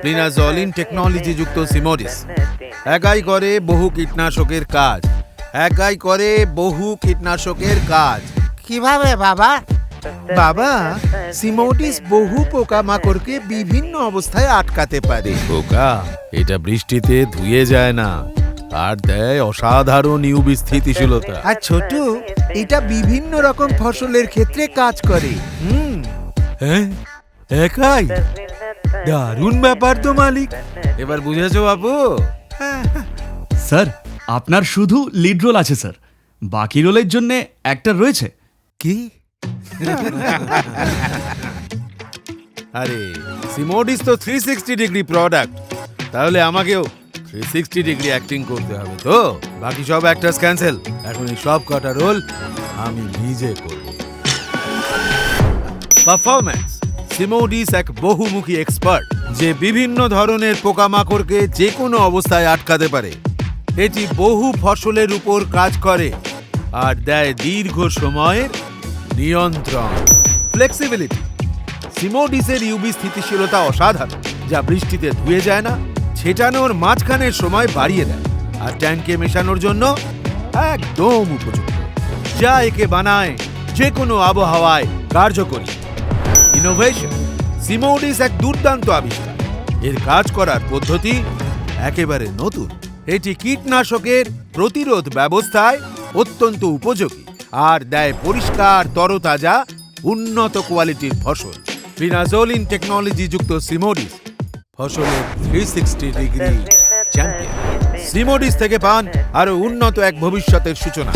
প্রিনাজলিন technology যুক্ত সিমোডিস। একাই করে বহু কীটনাশকের কাজ। একাই করে বহু কীটনাশকের কাজ। কীভাবে বাবা? বাবা সিমোডিস বহু পোকামাকড়কে বিভিন্ন অবস্থায় আটকাতে পারে। পোকা এটা বৃষ্টিতে ধুয়ে যায় না। আর দেয় অসাধারণ ইউবি স্থিতিশীলতা। আর ছোট এটা বিভিন্ন রকম ফসলের ক্ষেত্রে কাজ করে। হুম। হ্যাঁ? একাই? দারুণ ব্যাপার তো মালিক। এবার বুঝেছ বাবু স্যার আপনার শুধু লিড রোল আছে স্যার। বাকি রোলের জন্য একটা রয়েছে। কি? আরে সিমোডিস তো থ্রি সিক্সটি ডিগ্রি প্রোডাক্ট তাহলে আমাকেও থ্রি সিক্সটি ডিগ্রি অ্যাক্টিং করতে হবে তো? বাকি সব অ্যাক্টার্স ক্যান্সেল এখন এই সব কটা রোল আমি নিজে করব। পারফরম্যান্স সিমোডিস এক বহুমুখী এক্সপার্ট যে বিভিন্ন ধরনের পোকামাকড়কে যে কোনো অবস্থায় আটকাতে পারে। এটি বহু ফসলের উপর কাজ করে আর দেয় দীর্ঘ সময়ের নিয়ন্ত্রণ। ফ্লেক্সিবিলিটি সিমোডিসের ইউবি স্থিতিশীলতা অসাধারণ, যা বৃষ্টিতে ধুয়ে যায় না, ছেটানোর মাঝখানের সময় বাড়িয়ে দেয় আর ট্যাঙ্কে মেশানোর জন্য একদম উপযুক্ত, যা একে বানায় যে কোনো আবহাওয়ায় কার্যকরী। ইনোভেশন সিমোডিস এক দুর্দান্ত আবিষ্কার এর কাজ করার পদ্ধতি একেবারে নতুন এটি কীটনাশকের প্রতিরোধ ব্যবস্থায় অত্যন্ত উপযোগী আর দেয় পরিষ্কার তরতাজা উন্নত কোয়ালিটির ফসল ফিনাজোলিন টেকনোলজি যুক্ত সিমোডিস ফসলের থ্রি সিক্সটি ডিগ্রি চ্যাম্পিয়ন সিমোডিস থেকে পান আরও উন্নত এক ভবিষ্যতের সূচনা